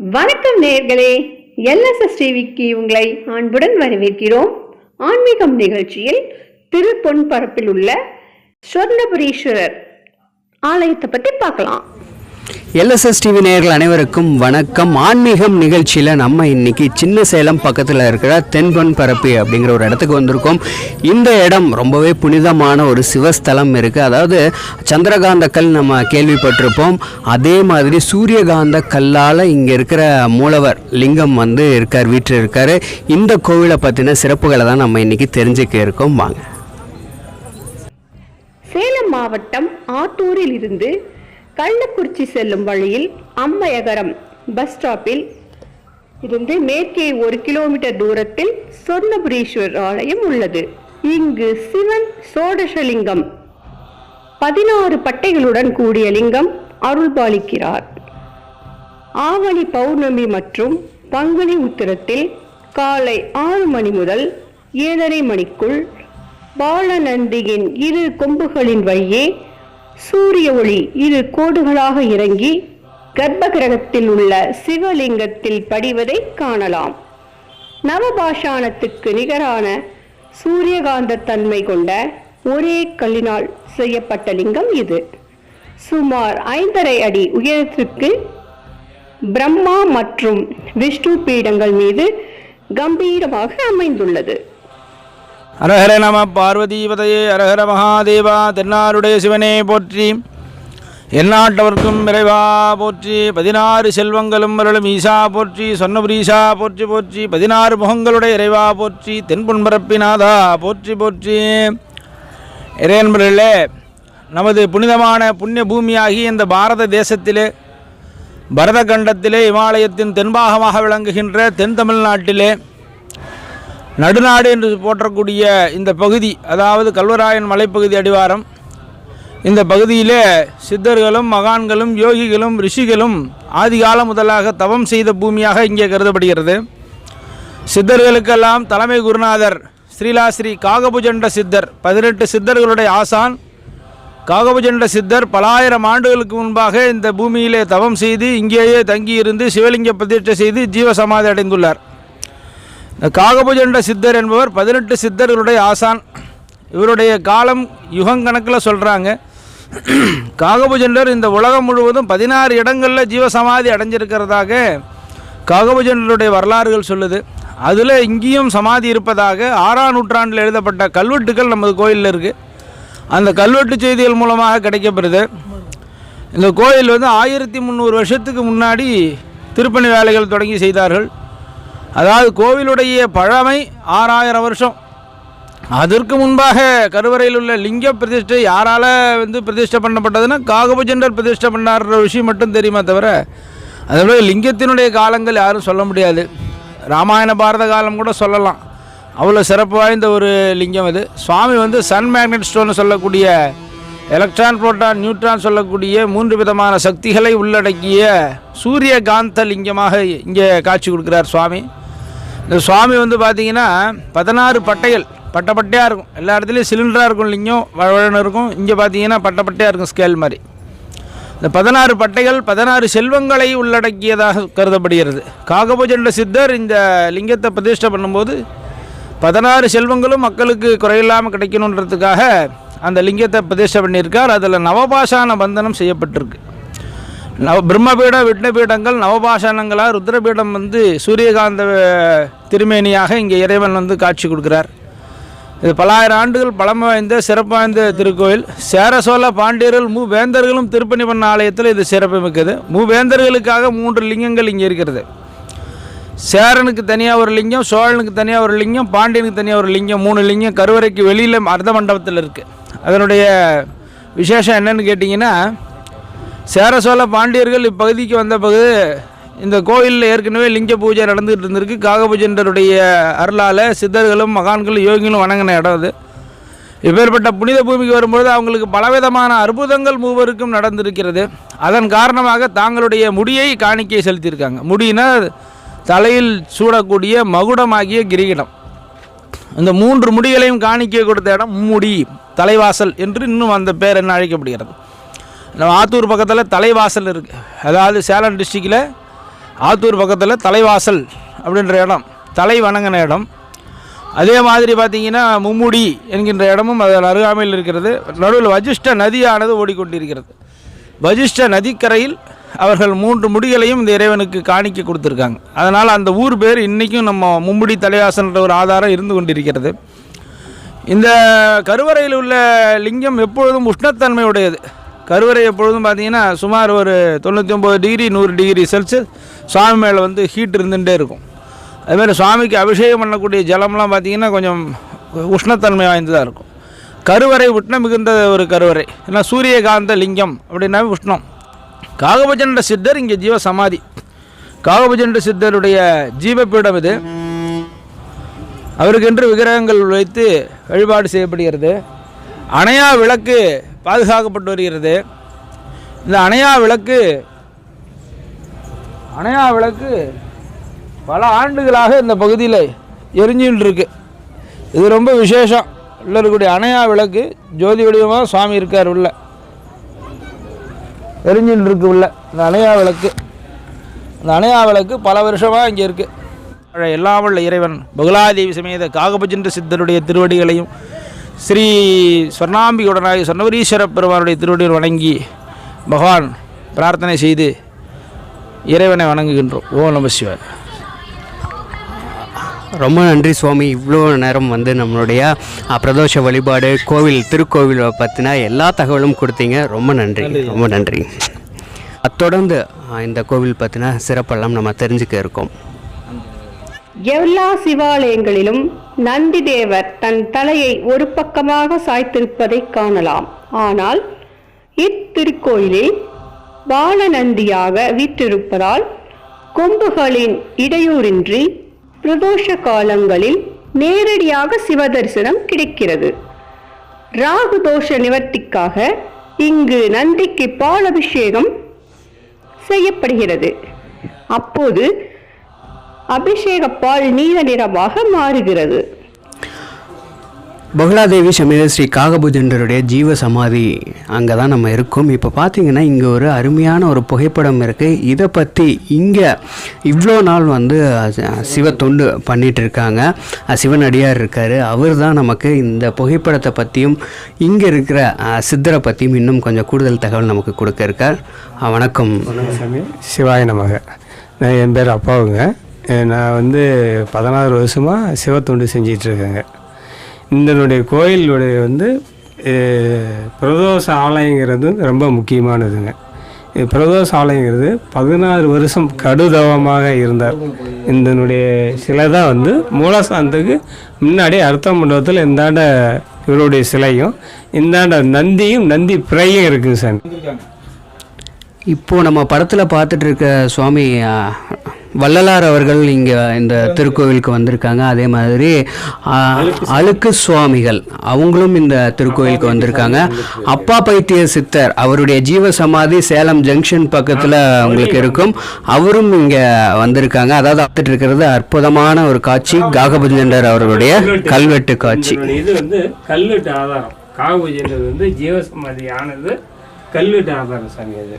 வணக்கம் நேர்களே எல்எஸ்எஸ் டிவிக்கு உங்களை அன்புடன் வரவேற்கிறோம். ஆன்மீகம் நிகழ்ச்சியில் திருப்பொன்பரப்பில் உள்ள சொர்ணபுரீஸ்வரர் ஆலயத்தை பற்றி பார்க்கலாம். எல்எஸ்எஸ் டிவி நேயர்கள் அனைவருக்கும் வணக்கம். ஆன்மீகம் நிகழ்ச்சியில் நம்ம இன்னைக்கு சின்ன சேலம் பக்கத்தில் இருக்கிற தென்பன் பரப்பி அப்படிங்கிற ஒரு இடத்துக்கு வந்திருக்கோம். இந்த இடம் ரொம்பவே புனிதமான ஒரு சிவஸ்தலம் இருக்குது அதாவது சந்திரகாந்த கல் நம்ம கேள்விப்பட்டிருப்போம். அதே மாதிரி சூரியகாந்த கல்லால் இங்கே இருக்கிற மூலவர் லிங்கம் வந்து இருக்கார் வீட்டில் இருக்கார் இந்த கோவிலை பற்றின சிறப்புகளை தான் நம்ம இன்னைக்கு தெரிஞ்சுக்க இருக்கோம். வாங்க. சேலம் மாவட்டம் ஆத்தூரில் இருந்து கள்ளக்குறிச்சி செல்லும் வழியில் அம்மையகரம் பஸ் ஸ்டாப்பில் இருந்து மேற்கே ஒரு கிலோமீட்டர் தூரத்தில் சொர்ணபுரீஸ்வரர் ஆலயம் உள்ளது. இங்கு சிவன் சோடசலிங்கம் பதினாறு பட்டைகளுடன் கூடிய லிங்கம் அருள்பாலிக்கிறார். ஆவணி பௌர்ணமி மற்றும் பங்குனி உத்திரத்தில் காலை ஆறு மணி முதல் ஏழரை மணிக்குள் பாலநந்தியின் இரு கொம்புகளின் வழியே சூரிய ஒளி இரு கோடுகளாக இறங்கி கர்ப்பகிரகத்தில் உள்ள சிவலிங்கத்தில் படிவதை காணலாம். நவபாஷாணத்துக்கு நிகரான சூரியகாந்த தன்மை கொண்ட ஒரே கல்லினால் செய்யப்பட்ட லிங்கம் இது. சுமார் ஐந்தரை அடி உயரத்திற்கு பிரம்மா மற்றும் விஷ்ணு பீடங்கள் மீது கம்பீரமாக அமைந்துள்ளது. அரஹர நம பார்வதீபதையே அரஹர மகாதேவா தென்னாருடைய சிவனே போற்றி. எந்நாட்டவர்க்கும் இறைவா போற்றி. பதினாறு செல்வங்களும் அருளும் ஈசா போற்றி. சொன்னபுரீசா போற்றி போற்றி. பதினாறு முகங்களுடைய இறைவா போற்றி. தென்புண்பரப்பினாதா போற்றி போற்றி. இறையன்பர்களே நமது புனிதமான புண்ணிய பூமியாகி இந்த பாரத தேசத்திலே பரத கண்டத்திலே இமாலயத்தின் தென்பாகமாக விளங்குகின்ற தென் தமிழ்நாட்டிலே நடுநாடு என்று போற்றக்கூடிய இந்த பகுதி அதாவது கல்வராயன் மலைப்பகுதி அடிவாரம். இந்த பகுதியிலே சித்தர்களும் மகான்களும் யோகிகளும் ரிஷிகளும் ஆதிகாலம் முதலாக தவம் செய்த பூமியாக இங்கே கருதப்படுகிறது. சித்தர்களுக்கெல்லாம் தலைமை குருநாதர் ஸ்ரீலாஸ்ரீ காகபுஜண்ட சித்தர் பதினெட்டு சித்தர்களுடைய ஆசான். காகபுஜண்ட சித்தர் பலாயிரம் ஆண்டுகளுக்கு முன்பாக இந்த பூமியிலே தவம் செய்து இங்கேயே தங்கியிருந்து சிவலிங்க பிரதிஷ்டை செய்து ஜீவசமாதி அடைந்துள்ளார். காகபுஜண்ட சித்தர் என்பவர் பதினெட்டு சித்தர்களுடைய ஆசான். இவருடைய காலம் யுகங்கணக்கில் சொல்கிறாங்க காகபுஜண்டர் இந்த உலகம் முழுவதும் பதினாறு இடங்களில் ஜீவசமாதி அடைஞ்சிருக்கிறதாக காகபுஜண்டருடைய வரலாறுகள் சொல்லுது. அதில் இங்கேயும் சமாதி இருப்பதாக ஆறாம் நூற்றாண்டில் எழுதப்பட்ட கல்வெட்டுகள் நமது கோயிலில் இருக்குது அந்த கல்வெட்டு செய்திகள் மூலமாக கிடைக்கப்பெறுது இந்த கோயில் வந்து ஆயிரத்தி முந்நூறு வருஷத்துக்கு முன்னாடி திருப்பணி வேலைகள் தொடங்கி செய்தார்கள். அதாவது கோவிலுடைய பழமை ஆறாயிரம் வருஷம். அதற்கு முன்பாக கருவறையில் உள்ள லிங்க பிரதிஷ்டை யாரால் வந்து பிரதிஷ்டை பண்ணப்பட்டதுன்னா காகபுஜண்டர் பிரதிஷ்டை பண்ணார்ன்ற விஷயம் மட்டும் தெரியுமா தவிர அதோட லிங்கத்தினுடைய காலங்கள் யாரும் சொல்ல முடியாது. ராமாயண பாரத காலம் கூட சொல்லலாம். அவ்வளோ சிறப்பு வாய்ந்த ஒரு லிங்கம் இது. சுவாமி வந்து சன் மேக்னெட் ஸ்டோன் சொல்லக்கூடிய எலக்ட்ரான் புரோட்டான் நியூட்ரான் சொல்லக்கூடிய மூன்று விதமான சக்திகளை உள்ளடக்கிய சூரிய காந்த லிங்கமாக இங்கே காட்சி கொடுக்குறார் சுவாமி. இந்த சுவாமி வந்து பார்த்தீங்கன்னா பதினாறு பட்டைகள் பட்டை பட்டையாக இருக்கும். எல்லா இடத்துலையும் சிலிண்டராக இருக்கும் லிங்கம் வழன்னு இருக்கும். இங்கே பார்த்தீங்கன்னா பட்டை பட்டையாக இருக்கும் ஸ்கேல் மாதிரி. இந்த பதினாறு பட்டைகள் பதினாறு செல்வங்களை உள்ளடக்கியதாக கருதப்படுகிறது. காகபுஜண்ட சித்தர் இந்த லிங்கத்தை பிரதிஷ்டை பண்ணும்போது பதினாறு செல்வங்களும் மக்களுக்கு குறையில்லாமல் கிடைக்கணுன்றதுக்காக அந்த லிங்கத்தை பிரதிஷ்டை பண்ணியிருக்கார். அதில் நவபாஷான பந்தனம் செய்யப்பட்டிருக்கு. நவ பிரம்மபீட விஷ்ணுபீடங்கள் நவபாஷானங்களாக ருத்ரபீடம் வந்து சூரியகாந்த திருமேனியாக இங்கே இறைவன் வந்து காட்சி கொடுக்குறார். இது பலாயிரம் ஆண்டுகள் பழமை வாய்ந்த சிறப்பு வாய்ந்த திருக்கோயில். சேர சோழ பாண்டியர்கள் மூவேந்தர்களும் திருப்பணி பண்ண ஆலயத்தில் இது சிறப்பு மிக்கது. மூவேந்தர்களுக்காக மூன்று லிங்கங்கள் இங்கே இருக்கிறது. சேரனுக்கு தனியாக ஒரு லிங்கம் சோழனுக்கு தனியாக ஒரு லிங்கம் பாண்டியனுக்கு தனியாக ஒரு லிங்கம் மூணு லிங்கம் கருவறைக்கு வெளியில் அர்த்த மண்டபத்தில் இருக்குது அதனுடைய விசேஷம் என்னென்னு கேட்டிங்கன்னா சேர சோழ பாண்டியர்கள் இப்பகுதிக்கு வந்த பிறகு இந்த கோயிலில் ஏற்கனவே லிங்க பூஜை நடந்துகிட்டு இருந்திருக்கு. காகபூஜண்டருடைய அருளால் சித்தர்களும் மகான்களும் யோகிகளும் வணங்கின இடம் அது. இப்பேற்பட்ட புனித பூமிக்கு வரும்பொழுது அவங்களுக்கு பலவிதமான அற்புதங்கள் மூவருக்கும் நடந்திருக்கிறது. அதன் காரணமாக தாங்களுடைய முடியை காணிக்கை செலுத்தியிருக்காங்க. முடினா தலையில் சூடக்கூடிய மகுடமாகிய கிரீடம். இந்த மூன்று முடிகளையும் காணிக்கை கொடுத்த இடம் முடி தலைவாசல் என்று இன்னும் அந்த பேர் என்ன அழைக்கப்படுகிறது. நம்ம ஆத்தூர் பக்கத்தில் தலைவாசல் இருக்குது அதாவது சேலம் டிஸ்ட்ரிக்டில் ஆத்தூர் பக்கத்தில் தலைவாசல் அப்படின்ற இடம் தலை வணங்கின இடம். அதே மாதிரி பார்த்திங்கன்னா மும்முடி என்கின்ற இடமும் அதில் அருகாமையில் இருக்கிறது. நடுவில் வஜிஷ்ட நதியானது ஓடிக்கொண்டிருக்கிறது. வஜிஷ்ட நதிக்கரையில் அவர்கள் மூன்று முடிகளையும் இந்த இறைவனுக்கு காணிக்க கொடுத்துருக்காங்க. அதனால் அந்த ஊர் பேர் இன்றைக்கும் நம்ம மும்முடி தலைவாசன்ற ஒரு ஆதாரம் இருந்து கொண்டிருக்கிறது. இந்த கருவறையில் உள்ள லிங்கம் எப்பொழுதும் உஷ்ணத்தன்மை உடையது கருவறை எப்பொழுதும் பார்த்தீங்கன்னா சுமார் ஒரு தொண்ணூற்றி ஒம்பது டிகிரி நூறு டிகிரி செல்சியஸ் சுவாமி மேலே வந்து ஹீட் இருந்துகிட்டே இருக்கும். அதுமாதிரி சுவாமிக்கு அபிஷேகம் பண்ணக்கூடிய ஜலம்லாம் பார்த்தீங்கன்னா கொஞ்சம் உஷ்ணத்தன்மை வாய்ந்ததாக இருக்கும். கருவறை உஷ்ணம் மிகுந்த ஒரு கருவறை. ஏன்னா சூரியகாந்த லிங்கம் அப்படின்னாவே உஷ்ணம். காகபஜண்ட சித்தர் இங்கே ஜீவ சமாதி காகபஜண்ட சித்தருடைய ஜீவப்பீடம் இது. அவருக்கென்று விக்கிரகங்கள் வைத்து வழிபாடு செய்யப்படுகிறது. அணையா விளக்கு பாதுகாக்கப்பட்டு வருகிறது. இந்த அணையா விளக்கு அணையா விளக்கு பல ஆண்டுகளாக இந்த பகுதியில் எரிஞ்சுன்னு இருக்கு இது ரொம்ப விசேஷம். உள்ள இருக்கக்கூடிய அணையா விளக்கு ஜோதி வடிவமாக சுவாமி இருக்கார் உள்ள. எரிஞ்சுன்னு இருக்கு உள்ள இந்த அணையா விளக்கு. அந்த அணையா விளக்கு பல வருஷமாக இங்கே இருக்குது எல்லாம் வல்ல இறைவன் பகுலாதேவி சமேத காகபஜென்ற சித்தருடைய திருவடிகளையும் ஸ்ரீ சொர்ணாம்பிகுடனாய் சொர்ணவரீஸ்வர பெருமானுடைய திருவடிகள் வணங்கி பகவான் பிரார்த்தனை செய்து இறைவனை வணங்குகின்றோம். ஓ நம சிவாய். ரொம்ப நன்றி சுவாமி. இவ்வளோ நேரம் வந்து நம்மளுடைய பிரதோஷ வழிபாடு கோவில் திருக்கோவில் பற்றின எல்லா தகவலும் கொடுத்தீங்க. ரொம்ப நன்றி. ரொம்ப நன்றி. அத்தொடர்ந்து அஹ், இந்த கோவில் பற்றின சிறப்பெல்லாம் நம்ம தெரிஞ்சுக்க இருக்கோம். எல்லா சிவாலயங்களிலும் நந்தி தேவர் தன் தலையை ஒரு பக்கமாக சாய்த்திருப்பதை காணலாம். ஆனால் இத்திருக்கோயிலில் பாலநந்தியாக வீற்றிருப்பதால் கொம்புகளின் இடையூறின்றி பிரதோஷ காலங்களில் நேரடியாக சிவதரிசனம் கிடைக்கிறது. ராகு தோஷ நிவர்த்திக்காக இங்கு நந்திக்கு பால் அபிஷேகம் செய்யப்படுகிறது. அப்போது அபிஷேக பால் நீல நிறமாக மாறுகிறது. பகுலாதேவி சமேத ஸ்ரீ காகபுஜண்டருடைய ஜீவ சமாதி அங்கே தான் நம்ம இருக்கோம். இப்போ பார்த்தீங்கன்னா இங்கே ஒரு அருமையான ஒரு புகைப்படம் இருக்குது இதை பற்றி இங்கே இவ்வளோ நாள் வந்து சிவ தொண்டு பண்ணிட்டு இருக்காங்க. சிவனடியார் இருக்கார். அவர் தான் நமக்கு இந்த புகைப்படத்தை பற்றியும் இங்கே இருக்கிற சித்தரை பற்றியும் இன்னும் கொஞ்சம் கூடுதல் தகவல் நமக்கு கொடுக்க இருக்கார். வணக்கம். சிவாய நமக. நான் என் பேர் அப்பாவுங்க. நான் வந்து பதினாறு வருஷமாக சிவத்தொண்டு செஞ்சிகிட்ருக்கேங்க இதனுடைய கோயிலுடைய வந்து பிரதோஷ ஆலயங்கிறது ரொம்ப முக்கியமானதுங்க. பிரதோஷ ஆலயங்கிறது பதினாறு வருஷம் கடுதவமாக இருந்தார். இதனுடைய சிலை தான் வந்து மூலஸ்தானத்துக்கு முன்னாடி அர்த்த மண்டபத்தில் இந்தாண்ட இவருடைய சிலையும் இந்தாண்ட நந்தியும் நந்தி பிறையும் இருக்குங்க சார் இப்போது நம்ம படத்தில் பார்த்துட்டு இருக்க சுவாமி வள்ளலார் அவர்கள் இங்கே இந்த திருக்கோவிலுக்கு வந்திருக்காங்க. அதே மாதிரி அழுக்கு சுவாமிகள் அவங்களும் இந்த திருக்கோவிலுக்கு வந்திருக்காங்க. அப்பா பைத்திய சித்தர் அவருடைய ஜீவ சமாதி சேலம் ஜங்ஷன் பக்கத்தில் உங்களுக்கு இருக்கும். அவரும் இங்கே வந்திருக்காங்க. அதாவது பார்த்துட்டு இருக்கிறது அற்புதமான ஒரு காட்சி காகபுஜண்டர் அவர்களுடைய கல்வெட்டு காட்சி. இது வந்து கல்வெட்டு ஆதாரம். காகபூஜைன்றது வந்து ஜீவசமாதி ஆனது கல்வெட்டு ஆதாரம் சாமி அது.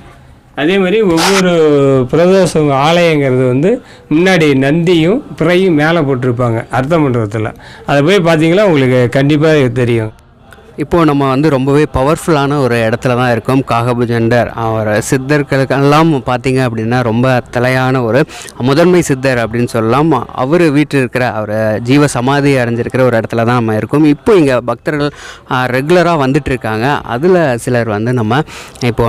அதே மாதிரி ஒவ்வொரு பிரதோஷம் ஆலயங்கிறது வந்து முன்னாடி நந்தியும் பிறையும் மேலே போட்டிருப்பாங்க அர்த்த மண்டபத்தில் அதை போய் பார்த்தீங்கன்னா உங்களுக்கு கண்டிப்பாக தெரியும். இப்போது நம்ம வந்து ரொம்பவே பவர்ஃபுல்லான ஒரு இடத்துல தான் இருக்கோம். காகபுஜண்டர் அவர் சித்தர்களுக்கெல்லாம் பார்த்தீங்க அப்படின்னா ரொம்ப தலையான ஒரு முதன்மை சித்தர் அப்படின்னு சொல்லலாம். அவர் வீட்டில் இருக்கிற அவர் ஜீவ சமாதி அடைஞ்சிருக்கிற ஒரு இடத்துல தான் நம்ம இருக்கோம். இப்போ இங்கே பக்தர்கள் ரெகுலராக வந்துட்டு இருக்காங்க அதில் சிலர் வந்து நம்ம இப்போ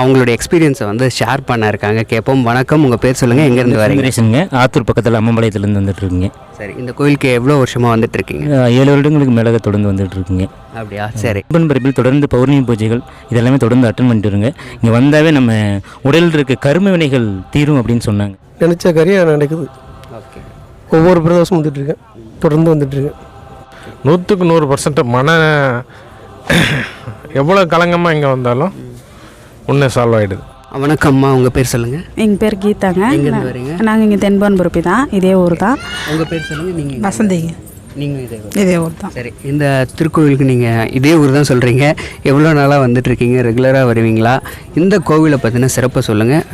அவங்களுடைய எக்ஸ்பீரியன்ஸை வந்து ஷேர் பண்ண இருக்காங்க. கேட்போம் வணக்கம். உங்கள் பேர் சொல்லுங்கள் எங்கேருந்து வரீங்க? ஆத்தூர் பக்கத்தில் அம்மம்பாளையத்துலேருந்து வந்துட்டு இருக்குங்க சரி இந்த கோயிலுக்கு எவ்வளோ வருஷமாக வந்துட்டு இருக்கீங்க அஹ் ஏழு வருடங்களுக்கு மேலே தொடர்ந்து வந்துட்டு இருக்குங்க அப்படியா? சரி. அப்பன் பரப்பில் தொடர்ந்து பௌர்ணமி பூஜைகள் இதெல்லாமே தொடர்ந்து அட்டன் பண்ணிட்டு இருங்க இங்கே வந்தாவே நம்ம உடலில் இருக்க கரும வினைகள் தீரும் அப்படின்னு சொன்னாங்க. நினச்ச காரியம் நடக்குது. ஓகே. ஒவ்வொரு பிரதோஷம் வந்துட்டுருக்கேன். தொடர்ந்து வந்துட்டுருக்கேன். நூற்றுக்கு நூறு பர்சன்ட் மன எவ்வளோ கலங்கமாக இங்கே வந்தாலும் ஒன்று சால்வ் ஆகிடுது வணக்கம்மா உங்கள் பேர் சொல்லுங்கள் எங்கள் பேர் கீதாங்க. எங்கேருந்து வரீங்க? நாங்கள் இங்கே தென்பன் பொறுப்பி தான் இதே ஊர் தான். உங்கள் பேர் சொல்லுங்கள் நீங்கள் வசந்திங்க நீங்கள் இதே ஊர். இதே ஊர் தான். சரி இந்த திருக்கோவிலுக்கு நீங்கள் இதே ஊர் தான் சொல்கிறீங்க எவ்வளோ நாளாக வந்துட்டுருக்கீங்க ரெகுலராக வருவீங்களா? இந்த கோவிலை பற்றின சிறப்பை சொல்லுங்கள்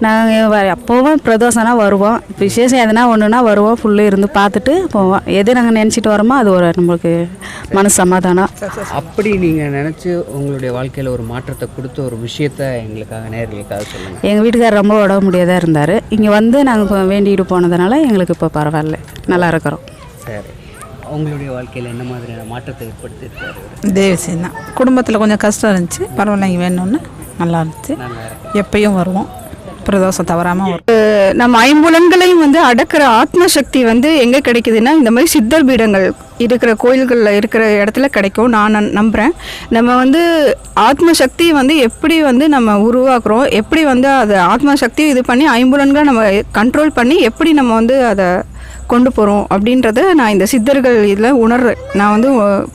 நாங்கள் அப்போவும் பிரதோஷம்னா வருவோம். விசேஷம் எதுனா ஒன்றுனா வருவோம். ஃபுல்லு இருந்து பார்த்துட்டு போவோம். எது நாங்கள் நினச்சிட்டு வரோமோ அது ஒரு நம்மளுக்கு மனசு சமாதானம் அப்படி நீங்கள் நினச்சி உங்களுடைய வாழ்க்கையில் ஒரு மாற்றத்தை கொடுத்த ஒரு விஷயத்த எங்களுக்காக நேர்களுக்காக சொல்லுங்கள் எங்கள் வீட்டுக்காரர் ரொம்ப உடம்பு முடியாதாக இருந்தார். இங்கே வந்து நாங்கள் வேண்டிகிட்டு போனதுனால எங்களுக்கு இப்போ பரவாயில்ல. நல்லா இருக்கிறோம். சரி. உங்களுடைய வாழ்க்கையில் என்ன மாதிரியான மாற்றத்தை ஏற்படுத்தியிருக்காரு தேவசேன் தான் குடும்பத்தில் கொஞ்சம் கஷ்டம் இருந்துச்சு. பரவாயில்ல இங்கே வேணும்னு நல்லா இருந்துச்சு. எப்பயும் வருவோம். பிரதோஷம் தவறாமல் வரும் நம்ம ஐம்புலன்களையும் வந்து அடக்கிற ஆத்ம சக்தி வந்து எங்கே கிடைக்குதுன்னா இந்த மாதிரி சித்தர் பீடங்கள் இருக்கிற கோயில்களில் இருக்கிற இடத்துல கிடைக்கும். நான் நன்- நம்புகிறேன் நம்ம வந்து ஆத்ம சக்தி வந்து எப்படி வந்து நம்ம உருவாக்குறோம் எப்படி வந்து அதை ஆத்ம சக்தி இது பண்ணி ஐம்புலன்களை நம்ம கண்ட்ரோல் பண்ணி எப்படி நம்ம வந்து அதை கொண்டு போகிறோம் அப்படின்றத நான் இந்த சித்தர்கள் இதில் உணர்றேன். நான் வந்து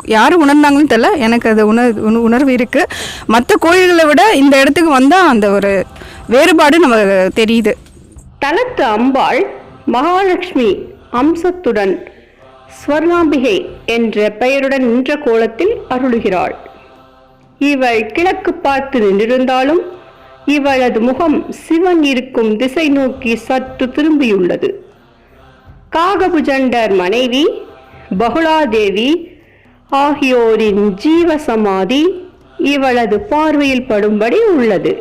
யார் உணர்ந்தாங்கன்னு தெரில எனக்கு அது உணர் உண- உணர்வு இருக்குது மற்ற கோயில்களை விட இந்த இடத்துக்கு வந்தால் அந்த ஒரு வேறுபாடு நமக்கு தெரியுது. தலத்து அம்பாள் மகாலட்சுமி அம்சத்துடன் ஸ்வர்ணாம்பிகை என்ற பெயருடன் நின்ற கோலத்தில் அருளுகிறாள். இவள் கிழக்கு பார்த்து நின்றிருந்தாலும் இவளது முகம் சிவன் இருக்கும் திசை நோக்கி சற்று திரும்பியுள்ளது. காகபுஜண்டர் மனைவி பகுலாதேவி ஆகியோரின் ஜீவ சமாதி இவளது பார்வையில் படும்படி உள்ளது.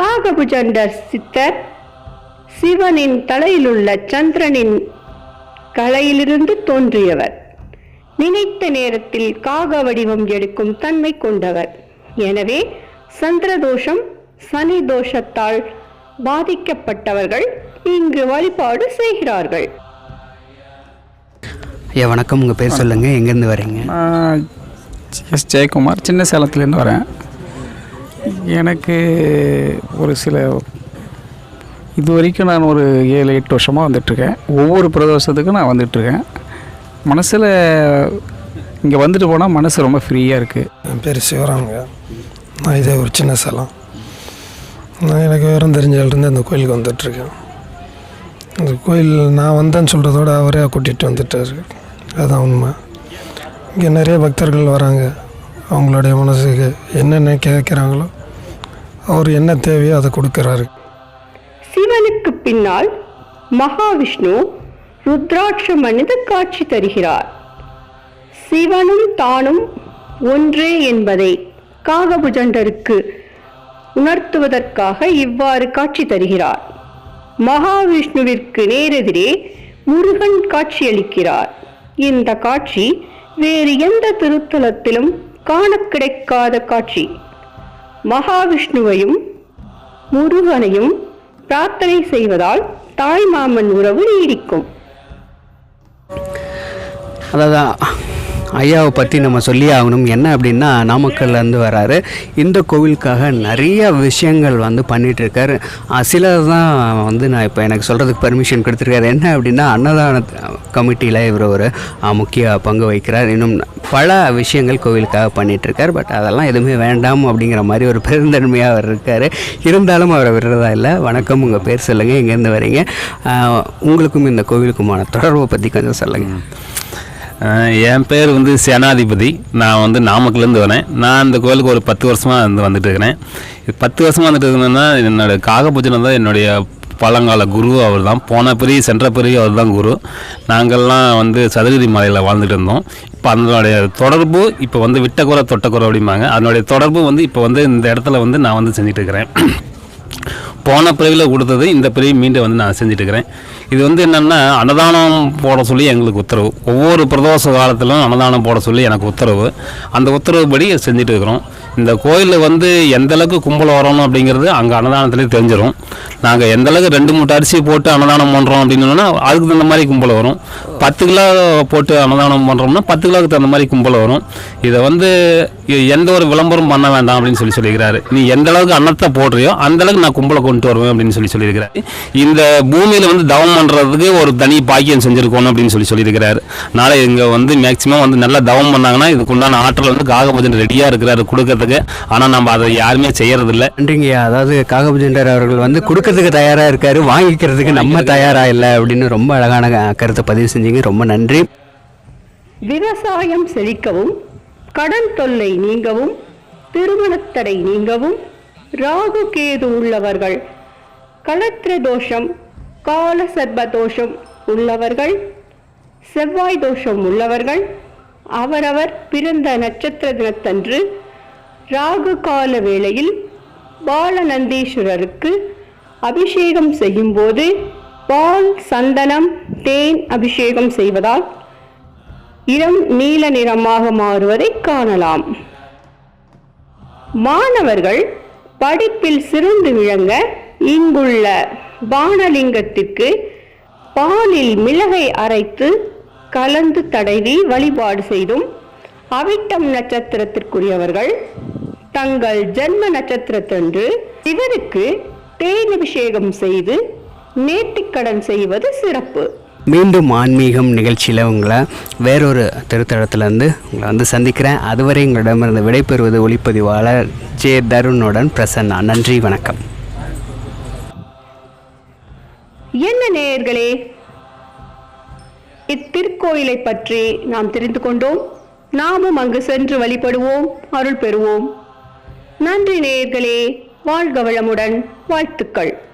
காகபுஜண்டர் சித்தர் சிவனின் தலையிலுள்ள சந்திரனின் கலையிலிருந்து தோன்றியவர். நினைத்த நேரத்தில் காக வடிவம் எடுக்கும் தன்மை கொண்டவர். எனவே சந்திரதோஷம் சனி தோஷத்தால் பாதிக்கப்பட்டவர்கள் இங்கு வழிபாடு செய்கிறார்கள். ஐயா வணக்கம். உங்கள் பேர் சொல்லுங்கள் எங்கேருந்து வரீங்க? நான் ஜெயக்குமார். சின்ன சேலத்துலேருந்து வரேன். எனக்கு ஒரு சில இது வரைக்கும் நான் ஒரு ஏழு எட்டு வருஷமாக வந்துட்டுருக்கேன். ஒவ்வொரு பிரதோஷத்துக்கும் நான் வந்துட்டுருக்கேன். மனசில் இங்கே வந்துட்டு போனால் மனசு ரொம்ப ஃப்ரீயாக இருக்குது என் பேர் சிவராமுங்க. நான் இதே ஒரு சின்ன சலம். நான் எனக்கு விவரம் தெரிஞ்சாலிருந்து அந்த கோயிலுக்கு வந்துட்டுருக்கேன். அந்த கோயில் நான் வந்தேன்னு சொல்கிறதோட அவரே கூட்டிகிட்டு வந்துட்டார். அதுதான் உண்மை. இங்கே நிறைய பக்தர்கள் வராங்க. அவங்களுடைய மனசுக்கு என்னென்ன கேட்குறாங்களோ அவர் என்ன தேவையோ அதை கொடுக்கிறாரு. சிவனுக்கு பின்னால் மகாவிஷ்ணு ருத்ராட்ச மனித காட்சி தருகிறார். சிவனும் தானும் ஒன்றே என்பதை காகபுஜண்டருக்கு உணர்த்துவதற்காக இவ்வாறு காட்சி தருகிறார். மகாவிஷ்ணுவிற்கு நேரெதிரே முருகன் காட்சியளிக்கிறார். இந்த காட்சி வேறு எந்த திருத்தலத்திலும் காண கிடைக்காத காட்சி. மகாவிஷ்ணுவையும் முருகனையும் பிரார்த்தனை செய்வதால் தாய் மாமன் உறவு நீடிக்கும். அதாவது ஐயாவை பற்றி நம்ம சொல்லி ஆகணும். என்ன அப்படின்னா நாமக்கல்லேருந்து வராரு. இந்த கோவிலுக்காக நிறைய விஷயங்கள் வந்து பண்ணிகிட்ருக்காரு சிலர் தான் வந்து நான் இப்போ எனக்கு சொல்கிறதுக்கு பர்மிஷன் கொடுத்துருக்காரு. என்ன அப்படின்னா அன்னதான கமிட்டியில் இவர் ஒரு முக்கிய பங்கு வகிக்கிறார். இன்னும் பல விஷயங்கள் கோவிலுக்காக பண்ணிகிட்ருக்கார் இருக்கார் பட் அதெல்லாம் எதுவுமே வேண்டாம் அப்படிங்கிற மாதிரி ஒரு பெருந்தன்மையாக அவர் இருக்கார். இருந்தாலும் அவரை விடுறதா இல்லை. வணக்கம் உங்கள் பேர் சொல்லுங்கள் எங்கேருந்து வரீங்க? உங்களுக்கும் இந்த கோவிலுக்குமான தொடர்பை பற்றி கொஞ்சம் சொல்லுங்கள் என் பேர் வந்து சேனாதிபதி. நான் வந்து நாமக்கல்லேருந்து வரேன். நான் இந்த கோயிலுக்கு ஒரு பத்து வருஷமாக வந்து வந்துட்டு இருக்கிறேன். பத்து வருஷமாக வந்துட்டு இருக்கேன்னா என்னோட காகபூஜனை தான் என்னுடைய பழங்கால குரு அவர் தான் போன பிறகு சென்ற பிறகு அவர் தான் குரு. நாங்கள்லாம் வந்து சதுரகிரி மலையில் வாழ்ந்துட்டு இருந்தோம். இப்போ அதனுடைய தொடர்பு இப்போ வந்து விட்டக்குறை தொட்டக்குறை அப்படிம்பாங்க. அதனுடைய தொடர்பு வந்து இப்போ வந்து இந்த இடத்துல வந்து நான் வந்து செஞ்சுட்டு இருக்கிறேன். போன பிரிவில் கொடுத்தது இந்த பிறவி மீண்டும் வந்து நான் செஞ்சுட்டு இருக்கிறேன். இது வந்து என்னென்னா அன்னதானம் போட சொல்லி எங்களுக்கு உத்தரவு. ஒவ்வொரு பிரதோஷ காலத்திலும் அன்னதானம் போட சொல்லி எனக்கு உத்தரவு. அந்த உத்தரவுப்படி செஞ்சுட்டு இருக்கிறோம். இந்த கோயிலில் வந்து எந்த அளவுக்கு கும்பல் வரணும் அப்படிங்கிறது அங்கே அன்னதானத்துலேயே தெரிஞ்சிடும் நாங்கள் எந்த அளவுக்கு ரெண்டு மூட்டை அரிசி போட்டு அன்னதானம் பண்ணுறோம் அப்படின்னா அதுக்கு தகுந்த மாதிரி கும்பல் வரும். பத்து கிலோ போட்டு அன்னதானம் பண்ணுறோம்னா பத்து கிலோவுக்கு தகுந்த மாதிரி கும்பல் வரும். இதை வந்து எந்த ஒரு விளம்பரம் பண்ண வேண்டாம் அப்படின்னு சொல்லி சொல்லியிருக்கிறாரு. நீ எந்த அளவுக்கு அன்னத்தை போடுறியோ அந்த அளவுக்கு நான் கும்பலை கொண்டு வருவேன் அப்படின்னு சொல்லி சொல்லியிருக்கிறாரு. இந்த பூமியில் வந்து தவம் பண்ணுறதுக்கு ஒரு தனி பாக்கியம் செஞ்சுருக்கணும் அப்படின்னு சொல்லி சொல்லியிருக்கிறாரு. நாளை இங்கே வந்து மேக்ஸிமம் வந்து நல்லா தவம் பண்ணாங்கன்னா இதுக்கு உண்டான ஆற்றல் வந்து காகபஜன் ரெடியாக இருக்கிறாரு கொடுக்கறதுக்கு. ஆனால் நம்ம அதை யாருமே செய்யறதில்ல. நன்றிங்கய்யா அதாவது காகபுஜெண்டர் அவர்கள் வந்து கொடுக்கறதுக்கு தயாராக இருக்காரு வாங்கிக்கிறதுக்கு நம்ம தயாராக இல்லை அப்படின்னு ரொம்ப அழகான கருத்தை பதிவு செஞ்சீங்க. ரொம்ப நன்றி. விவசாயம் செழிக்கவும் கடன் தொல்லை நீங்கவும் திருமணத்தடை நீங்கவும் ராகு கேது உள்ளவர்கள் களத்திர தோஷம் கால சர்ப தோஷம் உள்ளவர்கள் செவ்வாய் தோஷம் உள்ளவர்கள் அவரவர் பிறந்த நட்சத்திர தினத்தன்று ராகு கால வேளையில் பாலநந்தீஸ்வரருக்கு அபிஷேகம் செய்யும்போது பால் சந்தனம் தேன் அபிஷேகம் செய்வதால் இளம் நீல நிறமாக மாறுவதை காணலாம். மாணவர்கள் படிப்பில் சிறந்து விளங்க இங்குள்ள பானலிங்கத்திற்கு பாலில் மிளகை அரைத்து கலந்து தடவி வழிபாடு செய்தும் அவிட்டம் நட்சத்திரத்திற்குரியவர்கள் தங்கள் ஜென்ம நட்சத்திரத்தன்று சிவருக்கு தேன் அபிஷேகம் செய்து நேர்த்திக்கடன் செய்வது சிறப்பு. மீண்டும் ஆன்மீகம் நிகழ்ச்சியில் உங்களை வேறொரு திருத்தலத்திலேருந்து உங்களை வந்து சந்திக்கிறேன். அதுவரை உங்களிடமிருந்து விடைபெறுவது ஒளிப்பதிவாளர் ஜே தருணுடன் பிரசன்னா. நன்றி வணக்கம். என்ன நேயர்களே? இத்திருக்கோயிலை பற்றி நாம் தெரிந்து கொண்டோம். நாமும் அங்கு சென்று வழிபடுவோம் அருள் பெறுவோம். நன்றி நேயர்களே வாழ்க வளமுடன் வாழ்த்துக்கள்.